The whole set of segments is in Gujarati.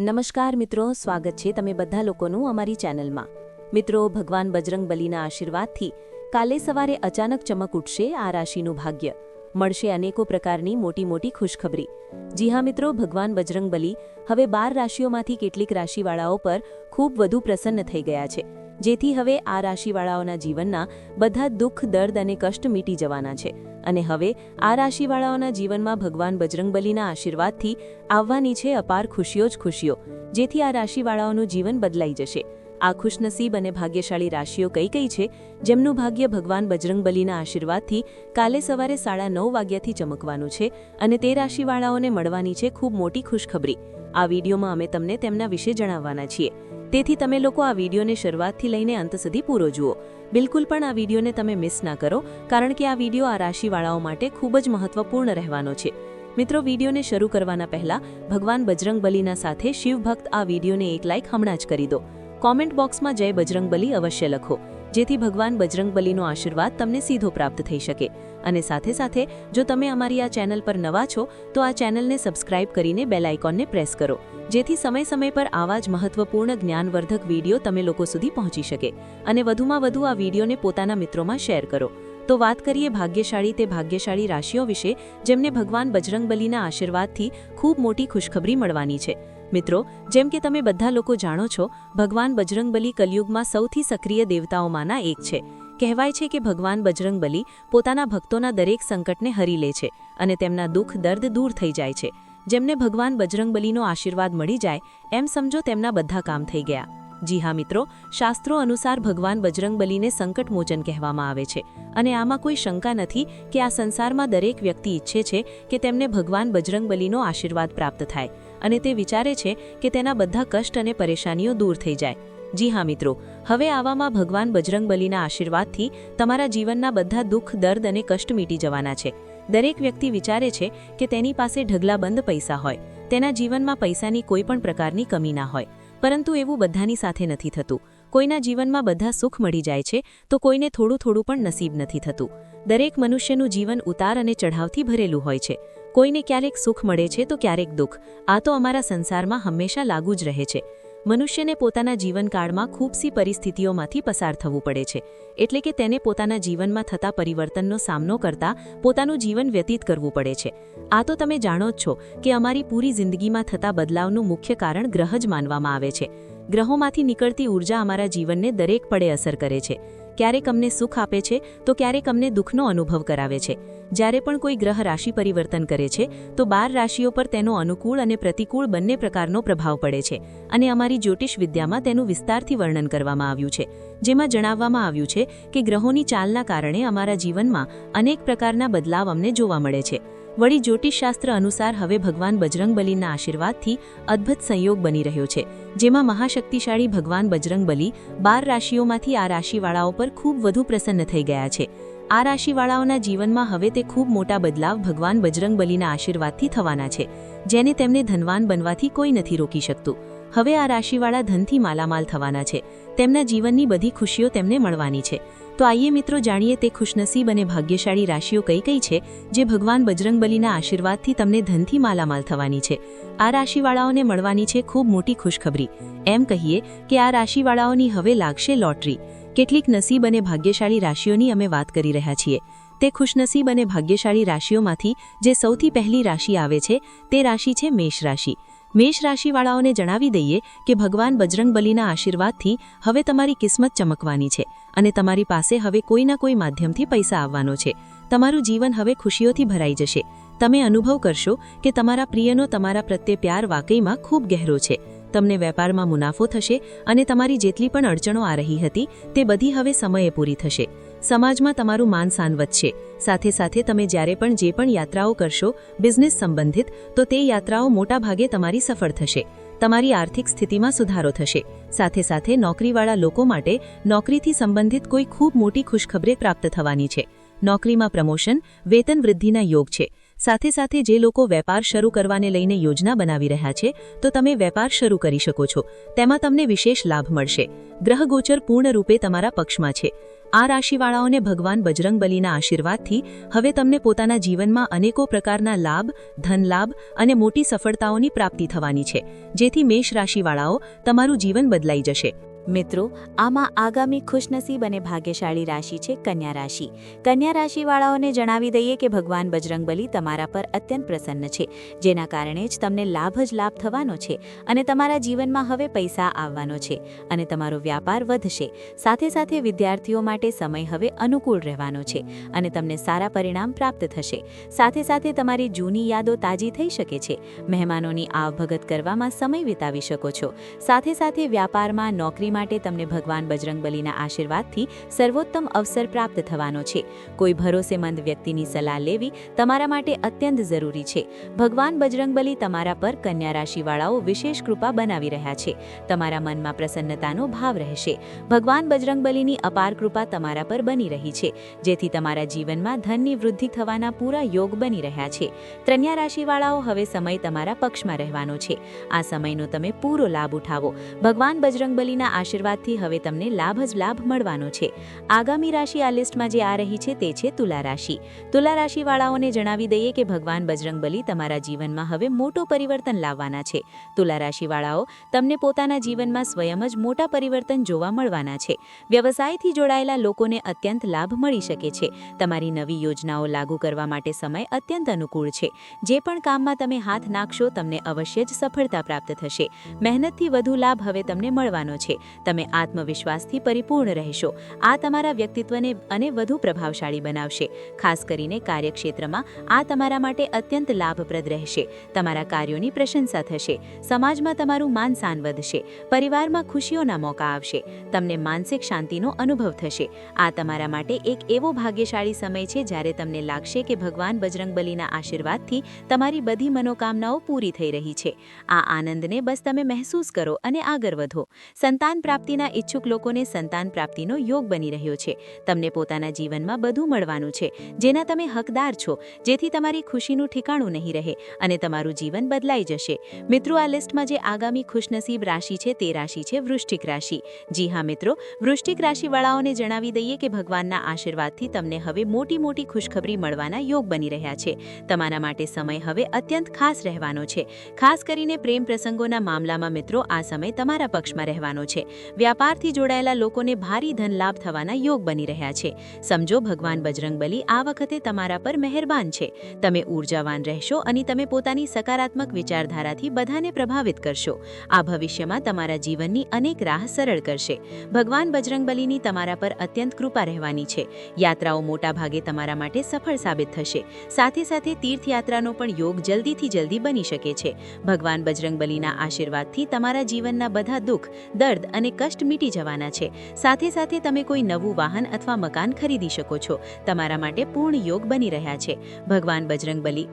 નમસ્કાર મિત્રો, સ્વાગત છે તમે બધા લોકોનું અમારી ચેનલમાં. મિત્રો, ભગવાન બજરંગ બલીના આશીર્વાદથી કાલે સવારે અચાનક ચમક ઉઠશે આ રાશિનું ભાગ્ય. મળશે અનેકો પ્રકારની મોટી મોટી ખુશખબરી. જી હા મિત્રો, ભગવાન બજરંગ બલી હવે બાર રાશિઓમાંથી કેટલીક રાશિવાળાઓ પર ખૂબ વધુ પ્રસન્ન થઈ ગયા છે. જેથી હવે આ રાશિવાળાઓના જીવનના બધા દુઃખ, દર્દ અને કષ્ટ મીટી જવાના છે. અને હવે આ રાશિવાળાઓના જીવનમાં ભગવાન બજરંગબલીના આશીર્વાદથી આવવાની છે અપાર ખુશીઓ જ ખુશીઓ, જેથી આ રાશિવાળાઓનું જીવન બદલાઈ જશે. આ ખુશનસીબ અને ભાગ્યશાળી રાશિઓ કઈ કઈ છે, જેમનું ભાગ્ય ભગવાન બજરંગબલીના આશીર્વાદથી કાલે સવારે સાડા નવ વાગ્યાથી ચમકવાનું છે અને તે રાશિવાળાઓને મળવાની છે ખૂબ મોટી ખુશખબરી. આ વિડીયોમાં અમે તમને તેમના વિશે જણાવવાના છીએ. તેથી તમે લોકો આ વિડીયોને શરૂઆતથી લઈને અંત સુધી પૂરો જુઓ. બિલકુલ પણ આ વિડીયોને તમે મિસ ના કરો, કારણ કે આ વીડિયો આ રાશિવાળાઓ માટે ખૂબ જ મહત્વપૂર્ણ રહેવાનો છે. મિત્રો, વિડીયોને શરૂ કરવાના પહેલા ભગવાન બજરંગબલીના સાથે શિવભક્ત આ વિડીયોને એક લાઇક હમણાં જ કરી દો. કોમેન્ટ બોક્સમાં જય બજરંગબલી અવશ્ય લખો, જેથી ભગવાન બજરંગબલીનો આશીર્વાદ તમને સીધો પ્રાપ્ત થઈ શકે. અને સાથે સાથે, જો તમે અમારી આ ચેનલ પર નવા છો, તો આ ચેનલને સબસ્ક્રાઇબ કરીને બેલ આઇકોનને પ્રેસ કરો. જેથી સમય સમય પર આવા જ મહત્વપૂર્ણ જ્ઞાનવર્ધક વીડિયો તમે લોકો સુધી પહોંચી શકે. અને વધુમાં વધુ આ વિડીયોને પોતાના મિત્રોમાં શેર કરો. તો વાત કરીએ ભાગ્યશાળી તે ભાગ્યશાળી રાશિઓ વિશે, જેમને ભગવાન બજરંગબલીના આશીર્વાદથી ખૂબ મોટી ખુશખબરી મળવાની છે. મિત્રો, જેમ કે તમે બધા લોકો જાણો છો, ભગવાન બજરંગબલી કલયુગમાં સૌથી સક્રિય દેવતાઓમાંના એક છે. કહેવાય છે કે ભગવાન બજરંગબલી પોતાના ભક્તોના દરેક સંકટને હરી લે છે અને તેમના દુઃખ, દર્દ દૂર થઈ જાય છે. જેમને ભગવાન બજરંગબલીનો આશીર્વાદ મળી જાય, એમ સમજો તેમના બધા કામ થઈ ગયા. જી હા મિત્રો, શાસ્ત્રો અનુસાર ભગવાન બજરંગબલીને સંકટમોચન કહેવામાં આવે છે અને આમાં કોઈ શંકા નથી કે આ સંસારમાં દરેક વ્યક્તિ ઈચ્છે છે કે તેમને ભગવાન બજરંગબલીનો આશીર્વાદ પ્રાપ્ત થાય અને તે વિચારે છે કે તેના બધા કષ્ટ અને પરેશાનીઓ દૂર થઈ જાય. જી હા, મિત્રો. હવે આવામાં ભગવાન બજરંગબલીના આશીર્વાદથી તમારા જીવનના બધા દુઃખ, દર્દ અને કષ્ટ મીટી જવાના છે. દરેક વ્યક્તિ વિચારે છે કે તેની પાસે ઢગલાબંધ પૈસા હોય. તેના જીવનમાં પૈસાની કોઈ પણ પ્રકારની કમી ના હોય. પરંતુ એવું બધાની સાથે નથી થતું. કોઈના જીવનમાં બધા સુખ મળી જાય છે, તો કોઈને થોડું થોડું પણ નસીબ નથી થતું. દરેક મનુષ્યનું જીવન ઉતાર અને ચઢાવથી ભરેલું હોય છે. કોઈને ક્યારેક સુખ મળે છે, તો ક્યારેક દુઃખ. આ તો અમારા સંસારમાં હંમેશા લાગુ જ રહે છે. મનુષ્યને પોતાના જીવનકાળમાં ખૂબસી પરિસ્થિતિઓમાંથી પસાર થવું પડે છે. એટલે કે તેને પોતાના જીવનમાં થતા પરિવર્તનનો સામનો કરતા પોતાનું જીવન વ્યતીત કરવું પડે છે. આ તો તમે જાણો જ છો કે અમારી પૂરી જિંદગીમાં થતા બદલાવનું મુખ્ય કારણ ગ્રહ જ માનવામાં આવે છે. ગ્રહોમાંથી નીકળતી ઊર્જા અમારા જીવનને દરેક પડે અસર કરે છે. ક્યારેક અમને સુખ આપે છે તો ક્યારેક અમને દુઃખનો અનુભવ કરાવે છે. જ્યારે પણ કોઈ ગ્રહ રાશિ પરિવર્તન કરે છે, તો બાર રાશિઓ પર તેનો અનુકૂળ અને પ્રતિકૂળ બંને પ્રકારનો પ્રભાવ પડે છે અને અમારી જ્યોતિષ વિદ્યામાં તેનું વિસ્તારથી વર્ણન કરવામાં આવ્યું છે. જેમાં જણાવવામાં આવ્યું છે કે ગ્રહોની ચાલના કારણે અમારા જીવનમાં અનેક પ્રકારના બદલાવ અમને જોવા મળે છે. વળી જ્યોતિષશાસ્ત્ર અનુસાર હવે ભગવાન બજરંગબલીના આશીર્વાદથી અદ્ભુત સંયોગ બની રહ્યો છે, જેમાં મહાશક્તિશાળી ભગવાન બજરંગબલી બાર રાશિઓમાંથી આ રાશિવાળાઓ પર ખૂબ વધુ પ્રસન્ન થઈ ગયા છે. આ રાશિવાળાઓના જીવનમાં હવે તે ખૂબ મોટા બદલાવ ભગવાન બજરંગબલીના આશીર્વાદથી થવાના છે, જેને તેમને ધનવાન બનવાથી કોઈ નથી રોકી શકતું. હવે આ રાશિવાળા ધનથી માલામાલ થવાના છે, તેમના જીવનની બધી ખુશીઓ તેમને મળવાની છે. તો આઈએ મિત્રો જાણીએ તે ખુશનસીબ અને ભાગ્યશાળી રાશિઓ કઈ કઈ છે, જે ભગવાન બજરંગબલીના આશીર્વાદથી તમને ધનથી માલામાલ થવાની છે. આ રાશિવાળાઓને મળવાની છે ખૂબ મોટી ખુશખબરી. એમ કહીએ કે આ રાશિવાળાઓની હવે લાગશે લોટરી. કેટલીક નસીબ અને ભાગ્યશાળી રાશિઓની અમે વાત કરી રહ્યા છીએ. તે ખુશનસીબ અને ભાગ્યશાળી રાશિઓમાંથી જે સૌથી પહેલી રાશિ આવે છે, તે રાશિ છે મેષ રાશિ. મેષ રાશિવાળાઓને જણાવી દઈએ કે ભગવાન બજરંગબલીના આશીર્વાદથી હવે તમારી કિસ્મત ચમકવાની છે અને તમારી પાસે હવે કોઈના કોઈ માધ્યમથી પૈસા આવવાનો છે. તમારું જીવન હવે ખુશીઓથી ભરાઈ જશે. તમે અનુભવ કરશો કે તમારા પ્રિયનો તમારા પ્રત્યે પ્યાર વાકઈમાં ખૂબ ગહેરો છે. તમને વેપારમાં મુનાફો થશે અને તમારી જેટલી પણ અડચણો આ રહી હતી, તે બધી હવે સમયે પૂરી થશે. સમાજમાં તમારું માન સાન વધશે. સાથે સાથે તમે જ્યારે પણ જે પણ યાત્રાઓ કરશો, બિઝનેસ સંબંધિત, તો તે યાત્રાઓ મોટા ભાગે તમારી સફળ થશે. તમારી આર્થિક સ્થિતિમાં સુધારો થશે. સાથે સાથે નોકરીવાળા લોકો માટે નોકરીથી સંબંધિત કોઈ ખૂબ મોટી ખુશખબરી પ્રાપ્ત થવાની છે. નોકરીમાં પ્રમોશન, વેતન વૃદ્ધિના યોગ છે. સાથે સાથે જે લોકો વેપાર શરૂ કરવાને લઈને યોજના બનાવી રહ્યા છે, તો તમે વેપાર શરૂ કરી શકો છો. તેમાં તમને વિશેષ લાભ મળશે. ગ્રહગોચર પૂર્ણરૂપે તમારા પક્ષમાં છે. આ રાશિવાળાઓને ભગવાન બજરંગબલીના આશીર્વાદથી હવે તમને પોતાના જીવનમાં અનેકો પ્રકારના લાભ, ધનલાભ અને મોટી સફળતાઓની પ્રાપ્તિ થવાની છે. જેથી મેષ રાશિવાળાઓ તમારું જીવન બદલાઈ જશે. મિત્રો, આમાં આગામી ખુશનસીબ અને ભાગ્યશાળી રાશિ છે કન્યા રાશિ. કન્યા રાશિવાળાઓને જણાવી દઈએ કે ભગવાન બજરંગબલી તમારા પર અત્યંત પ્રસન્ન છે, જેના કારણે જ તમને લાભ જ લાભ થવાનો છે અને તમારા જીવનમાં હવે પૈસા આવવાનો છે અને તમારો વ્યાપાર વધશે. સાથે સાથે વિદ્યાર્થીઓ માટે સમય હવે અનુકૂળ રહેવાનો છે અને તમને સારા પરિણામ પ્રાપ્ત થશે. સાથે સાથે તમારી જૂની યાદો તાજી થઈ શકે છે, મહેમાનોની આવભગત કરવામાં સમય વિતાવી શકો છો. સાથે સાથે વ્યાપારમાં નોકરી માટે તમને ભગવાન બજરંગબલીના આશીર્વાદથી સર્વોત્તમ અવસર પ્રાપ્ત થવાનો છે. કોઈ ભરોસેમંદ વ્યક્તિની સલાહ લેવી તમારા માટે અત્યંત જરૂરી છે. ભગવાન બજરંગબલી તમારા પર કન્યા રાશિવાળાઓ વિશેષ કૃપા બનાવી રહ્યા છે. તમારા મનમાં પ્રસન્નતાનો ભાવ રહેશે. ભગવાન બજરંગબલીની અપાર કૃપા તમારા પર બની રહી છે. જેથી તમારા જીવનમાં ધનની વૃદ્ધિ થવાના પૂરા યોગ બની રહ્યા છે. કન્યા રાશિવાળાઓ હવે સમય તમારા પક્ષમાં રહેવાનો છે. આ સમયનો તમે પૂરો લાભ ઉઠાવો. ભગવાન બજરંગબલીના આશીર્વાદથી હવે તમને લાભ જ લાભ મળવાનો છે. આગામી રાશિ આ લિસ્ટમાં જે આ રહી છે તે છે તુલા રાશિ. તુલા રાશિવાળાઓને જણાવી દઈએ કે ભગવાન બજરંગબલી તમારા જીવનમાં હવે મોટો પરિવર્તન લાવવાના છે. તુલા રાશિવાળાઓ, તમને પોતાના જીવનમાં સ્વયં જ મોટા પરિવર્તન જોવા મળવાના છે. વ્યવસાયથી જોડાયેલા લોકોને અત્યંત લાભ મળી શકે છે. તમારી નવી યોજનાઓ લાગુ કરવા માટે સમય અત્યંત અનુકૂળ છે. જે પણ કામમાં તમે હાથ નાખશો, તમને અવશ્ય જ સફળતા પ્રાપ્ત થશે. મહેનતથી વધુ લાભ હવે તમને મળવાનો છે. તમે આત્મવિશ્વાસથી પરિપૂર્ણ રહેશો. આ તમારા વ્યક્તિત્વને અને વધુ પ્રભાવશાળી બનાવશે. ખાસ કરીને કાર્યક્ષેત્રમાં આ તમારા માટે અત્યંત લાભપ્રદ રહેશે. તમારા કાર્યોની પ્રશંસા થશે. સમાજમાં તમારું માનસાન વધશે. પરિવારમાં ખુશીઓના મોકા આવશે. તમને માનસિક શાંતિનો અનુભવ થશે. આ તમારા માટે એક એવો ભાગ્યશાળી સમય છે જ્યારે તમને લાગશે કે ભગવાન બજરંગબલીના આશીર્વાદથી તમારી બધી મનોકામનાઓ પૂરી થઈ રહી છે. આ આનંદને બસ તમે મહેસૂસ કરો અને આગળ વધો. સંતાન પ્રાપ્તિના ઈચ્છુક લોકોને સંતાન પ્રાપ્તિનો યોગ બની રહ્યો છે. તમને પોતાના જીવનમાં બધું મળવાનું છે. જેના તમે હકદાર છો, જેથી તમારી ખુશીનું ઠેકાણું નહીં રહે અને તમારું જીવન બદલાઈ જશે. મિત્રો, આ લિસ્ટમાં જે આગામી ખુશનસીબ રાશિ છે તે રાશિ છે વૃષ્ટિક રાશિ. જી હા, મિત્રો વૃષ્ટિક રાશિવાળાઓને જણાવી દઈએ કે ભગવાનના આશીર્વાદથી તમને હવે મોટી મોટી ખુશખબરી મળવાના યોગ બની રહ્યા છે. તમારા માટે સમય હવે અત્યંત ખાસ રહેવાનો છે. ખાસ કરીને પ્રેમ પ્રસંગોના મામલામાં મિત્રો, આ સમય તમારા પક્ષમાં રહેવાનો છે. વ્યાપારથી જોડાયેલા લોકોને ભારી ધન લાભ થવાના યોગ બની રહ્યા છે. સમજો, ભગવાન બજરંગબલી, આ વખતે તમારા પર મહેરબાન છે. તમે ઉર્જાવાન રહેશો અને તમે પોતાની સકારાત્મક વિચારધારાથી બધાને પ્રભાવિત કરશો. આ ભવિષ્યમાં તમારા જીવનની અનેક રાહ સરળ કરશે. ભગવાન બજરંગબલીની તમારા પર અત્યંત કૃપા રહેવાની છે. યાત્રાઓ મોટા ભાગે તમારા માટે સફળ સાબિત થશે. સાથે સાથે તીર્થયાત્રાનો પણ યોગ જલ્દીથી જલ્દી બની શકે છે. ભગવાન બજરંગબલીના આશીર્વાદથી તમારા જીવનના બધા દુઃખ, દર્દ અને કષ્ટ મીટી જવાના છે. સાથે સાથે તમે કોઈ નવું વાહન અથવા મકાન ખરીદી શકો છો. તમારા માટે પૂર્ણ યોગ બની રહ્યા છે. ભગવાન બજરંગબલી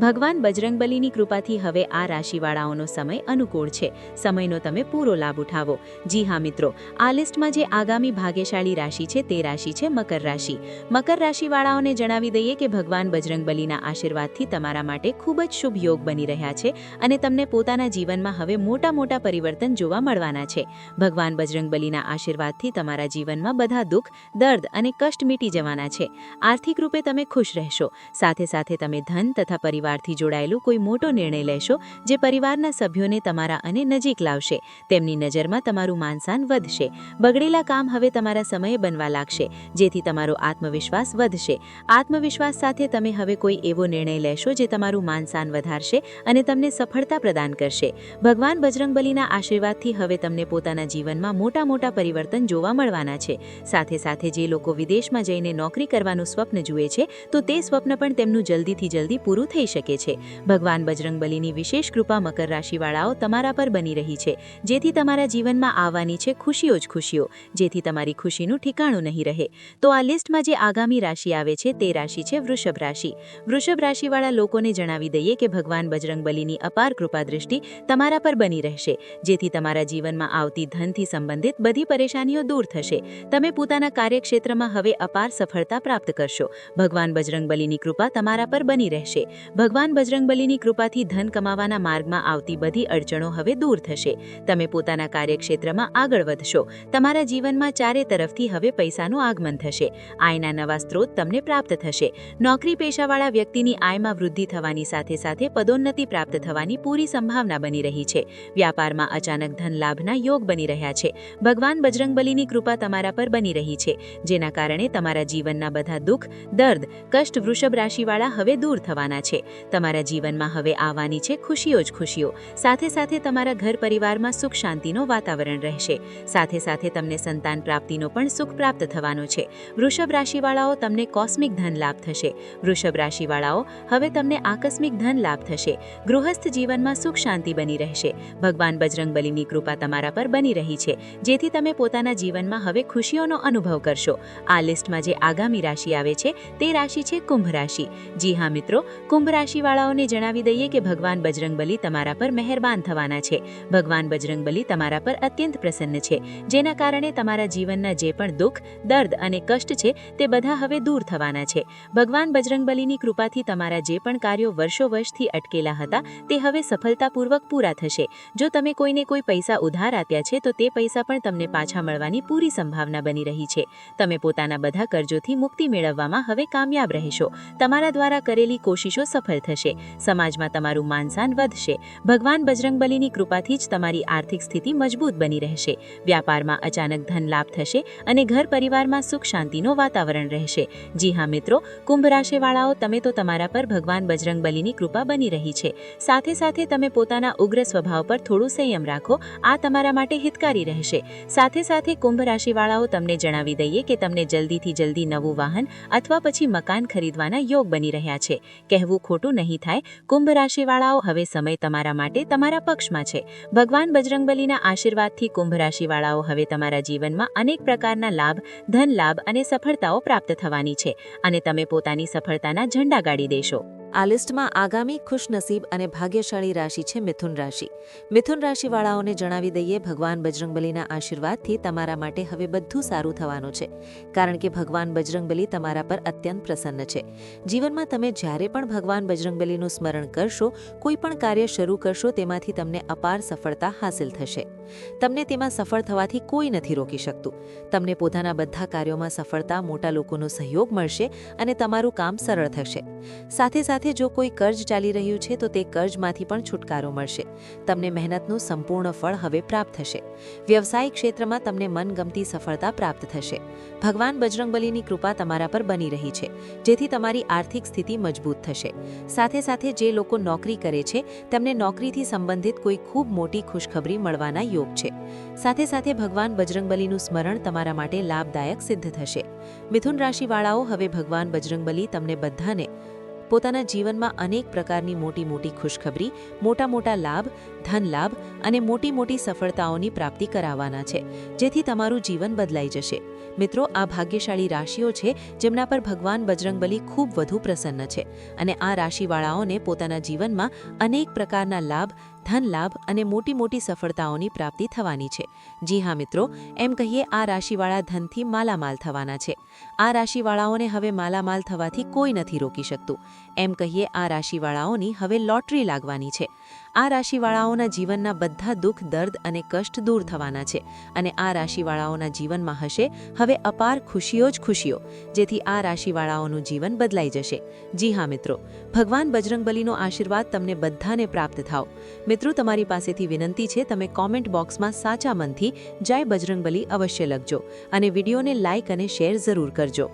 ભગવાન બજરંગબલીની કૃપાથી હવે આ રાશિવાળાઓનો સમય અનુકૂળ છે. સમયનો તમે પૂરો લાભ ઉઠાવો. જી હા મિત્રો, આ લિસ્ટમાં જે આગામી ભાગ્યશાળી રાશિ છે તે રાશિ છે મકર રાશિ. મકર રાશિવાળાઓને જણાવી દઈએ કે ભગવાન બજરંગબલીના આશીર્વાદથી તમારા માટે ખૂબ જ શુભ યોગ બની રહ્યા છે અને તમને પોતાના જીવનમાં હવે મોટા મોટા પરિવર્તન જોવા મળવાના છે. ભગવાન બજરંગબલીના આશીર્વાદથી તમારા જીવનમાં બધા દુઃખ, દર્દ અને કષ્ટ મીટી જવાના છે. આર્થિક રૂપે તમે ખુશ રહેશો. સાથે સાથે તમે ધન તથા પરિવાર પરિવારથી જોડાયેલું કોઈ મોટો નિર્ણય લેશો જે પરિવારના સભ્યોને તમારા અને નજીક લાવશે. તેમની નજરમાં તમારું માનસાન વધશે. બગડેલા કામ હવે તમારા સમયે બનવા લાગશે, જેથી તમારો આત્મવિશ્વાસ વધશે. આત્મવિશ્વાસ સાથે તમે હવે કોઈ એવો નિર્ણય લેશો જે તમારું માનસાન વધારશે અને તમને સફળતા પ્રદાન કરશે. ભગવાન બજરંગબલીના આશીર્વાદથી હવે તમને પોતાના જીવનમાં મોટા મોટા પરિવર્તન જોવા મળવાના છે. સાથે સાથે જે લોકો વિદેશમાં જઈને નોકરી કરવાનું સ્વપ્ન જુએ છે, તો તે સ્વપ્ન પણ તેમનું જલ્દીથી જલ્દી પૂરું થઈ શકે. છે. ભગવાન બજરંગબલીની વિશેષ કૃપા મકર રાશિવાળાઓ તમારા પર બની રહી છે. જેથી તમારા જીવનમાં આવવાની છે ખુશીઓ જ ખુશીઓ. જેથી તમારી ખુશીનું ઠેકાણું નહીં રહે. તો આ લિસ્ટમાં જે આગામી રાશિ આવે છે તે રાશિ છે વૃષભ રાશિ. વૃષભ રાશિવાળા લોકોને જણાવી દઈએ કે ભગવાન બજરંગબલીની અપાર કૃપા દૃષ્ટિ તમારા પર બની રહેશે. જેથી તમારા જીવનમાં આવતી ધનથી સંબંધિત બધી પરેશાનીઓ દૂર થશે. તમે પોતાના કાર્યક્ષેત્રમાં હવે અપાર સફળતા પ્રાપ્ત કરશો. ભગવાન બજરંગબલીની કૃપા તમારા પર બની રહેશે. ભગવાન બજરંગબલીની કૃપાથી ધન કમાવાના માર્ગમાં આવતી બધી અડચણો હવે દૂર થશે. તમે પોતાના કાર્યક્ષેત્રમાં આગળ વધશો. તમારા જીવનમાં ચારે તરફથી હવે પૈસાનું આગમન થશે. આયના નવા સ્ત્રોત તમને પ્રાપ્ત થશે. નોકરી પેશાવાળા વ્યક્તિની આયમાં વૃદ્ધિ થવાની સાથે સાથે પદોન્નતિ પ્રાપ્ત થવાની પૂરી સંભાવના બની રહી છે. વ્યાપારમાં અચાનક ધન લાભના યોગ બની રહ્યા છે. ભગવાન બજરંગબલીની કૃપા તમારા પર બની રહી છે. જેના કારણે તમારા જીવનના બધા દુઃખ, દર્દ, કષ્ટ વૃષભ રાશિવાળા હવે દૂર થવાના છે. તમારા જીવનમાં હવે આવવાની છે ખુશીઓ જ ખુશીઓ. સાથે સાથે તમારા ઘર પરિવારમાં સુખ શાંતિનો વાતાવરણ રહેશે. સાથે સાથે તમને સંતાન પ્રાપ્તિનો પણ સુખ પ્રાપ્ત થવાનો છે. વૃષભ રાશિવાળાઓ, તમને કોસ્મિક ધન લાભ થશે. વૃષભ રાશિવાળાઓ, હવે તમને આકસ્મિક ધન લાભ થશે. ગૃહસ્થ જીવનમાં સુખ શાંતિ બની રહેશે. ભગવાન બજરંગબલીની કૃપા તમારા પર બની રહી છે. જેથી તમે પોતાના જીવનમાં હવે ખુશીઓનો અનુભવ કરશો. આ લિસ્ટમાં જે આગામી રાશિ આવે છે, તે રાશિ છે કુંભ રાશિ. જી હા મિત્રો, કુંભ રાશિવાળાઓને જણાવી દઈએ કે ભગવાન બજરંગબલી તમારા પર મહેરબાન થવાના છે. ભગવાન બજરંગબલી તમારા પર અત્યંત પ્રસન્ન છે. જેના કારણે તમારા જીવનના જે પણ દુઃખ, દર્દ અને કષ્ટ છે તે બધા હવે દૂર થવાના છે. ભગવાન બજરંગબલીની કૃપાથી તમારા જે પણ કાર્યો વર્ષો વર્ષથી અટકેલા હતા તે હવે સફળતાપૂર્વક પૂરા થશે. જો તમે કોઈને કોઈ પૈસા ઉધાર આપ્યા છે તો તે પૈસા પણ તમને પાછા મળવાની પૂરી સંભાવના બની રહી છે. તમે પોતાના બધા કરજોથી મુક્તિ મેળવવામાં હવે કામયાબ રહેશો. તમારા દ્વારા કરેલી કોશિશો સફળ થશે. સમાજમાં તમારું માનસાન વધશે. ભગવાન બજરંગબલીની કૃપાથી જ તમારી આર્થિક સ્થિતિ મજબૂત બની રહેશે. વ્યાપારમાં અચાનક ધન લાભ થશે અને ઘર પરિવારમાં સુખ શાંતિનો વાતાવરણ રહેશે. જી હા મિત્રો, કુંભ રાશિવાળાઓ, તમે તો તમારા પર ભગવાન બજરંગબલીની કૃપા બની રહી છે. સાથે સાથે તમે પોતાના ઉગ્ર સ્વભાવ પર થોડું સંયમ રાખો. આ તમારા માટે હિતકારી રહેશે. સાથે સાથે કુંભ રાશિવાળાઓ, તમને જણાવી દઈએ કે તમને જલ્દીથી જલ્દી નવું વાહન અથવા પછી મકાન ખરીદવાના યોગ બની રહ્યા છે. કહેવું ખોટું નહીં થાય. કુંભ રાશિવાળાઓ હવે સમય તમારા માટે તમારા પક્ષમાં છે. ભગવાન બજરંગબલીના આશીર્વાદથી કુંભ રાશિવાળાઓ હવે તમારા જીવનમાં અનેક પ્રકારના લાભ ધન લાભ અને સફળતાઓ પ્રાપ્ત થવાની છે અને તમે પોતાની સફળતાના ઝંડા ગાડી દેશો. આ લિસ્ટમાં આગામી ખુશનસીબ અને ભાગ્યશાળી રાશિ છે મિથુન રાશિ. મિથુન રાશિવાળાઓને જણાવી દઈએ, ભગવાન બજરંગબલીના આશીર્વાદથી તમારા માટે હવે બધું સારું થવાનું છે. કારણ કે ભગવાન બજરંગબલી તમારા પર અત્યંત પ્રસન્ન છે. જીવનમાં તમે જ્યારે પણ ભગવાન બજરંગબલીનું સ્મરણ કરશો, કોઈ પણ કાર્ય શરૂ કરશો, તેમાંથી તમને અપાર સફળતા હાંસિલ થશે. તમને તેમાં સફળ થવાથી કોઈ નથી રોકી શકતું. તમને પોતાના બધા કાર્યોમાં સફળતા, મોટા લોકોનો સહયોગ મળશે અને તમારું કામ સરળ થશે. સાથે સાથે જો કોઈ કર્જ ચાલી રહ્યું છે, તો તે કર્જમાંથી પણ છુટકારો મળશે. તમને મહેનતનું સંપૂર્ણ ફળ હવે પ્રાપ્ત થશે. વ્યવસાયિક ક્ષેત્રમાં તમને મનગમતી સફળતા પ્રાપ્ત થશે. ભગવાન બજરંગબલીની કૃપા તમારા પર બની રહી છે, જેથી તમારી આર્થિક સ્થિતિ મજબૂત થશે. સાથે સાથે જે લોકો નોકરી કરે છે, તેમને નોકરીથી સંબંધિત કોઈ ખૂબ મોટી ખુશખબરી મળવાના યોગ છે. સાથે સાથે ભગવાન બજરંગબલીનું સ્મરણ તમારા માટે લાભદાયક સિદ્ધ થશે. મિથુન રાશિવાળાઓ, હવે ભગવાન બજરંગબલી તમને બધાને પોતાના જીવનમાં અનેક પ્રકારની મોટી મોટી ખુશખબરી મોટા મોટા લાભ, ધન લાભ અને મોટી મોટી સફળતાઓની પ્રાપ્તિ કરાવવાના છે, જેથી તમારું જીવન બદલાઈ જશે. મિત્રો, આ ભાગ્યશાળી રાશિઓ છે, જેમના પર ભગવાન બજરંગબલી ખૂબ વધુ પ્રસન્ન છે અને આ રાશિવાળાઓને પોતાના જીવનમાં અનેક પ્રકારના લાભ, ધન લાભ અને મોટી મોટી સફળતાઓની પ્રાપ્તિ થવાની છે. જી હા, મિત્રો, એમ કહીએ આ રાશિવાળા ધનથી માલામાલ થવાના છે. આ રાશિવાળાઓને હવે માલામાલ થવાથી કોઈ નથી રોકી શકતું. એમ કહીએ આ રાશિવાળાઓની હવે લોટરી લાગવાની છે. આ રાશિવાળાઓના જીવનના બધા દુઃખ, દર્દ અને કષ્ટ દૂર થવાના છે અને આ રાશિવાળાઓના જીવનમાં હશે હવે અપાર ખુશીઓ જ ખુશીઓ, જેથી આ રાશિવાળાઓનું જીવન બદલાઈ જશે. જી હા મિત્રો, ભગવાન બજરંગબલીનો આશીર્વાદ તમને બધાને પ્રાપ્ત થાવ. મિત્રો, તમારી પાસેથી વિનંતી છે, તમે કોમેન્ટ બોક્સમાં સાચા મનથી જય બજરંગબલી અવશ્ય લખજો અને વિડીયોને લાઇક અને શેર જરૂર કરજો.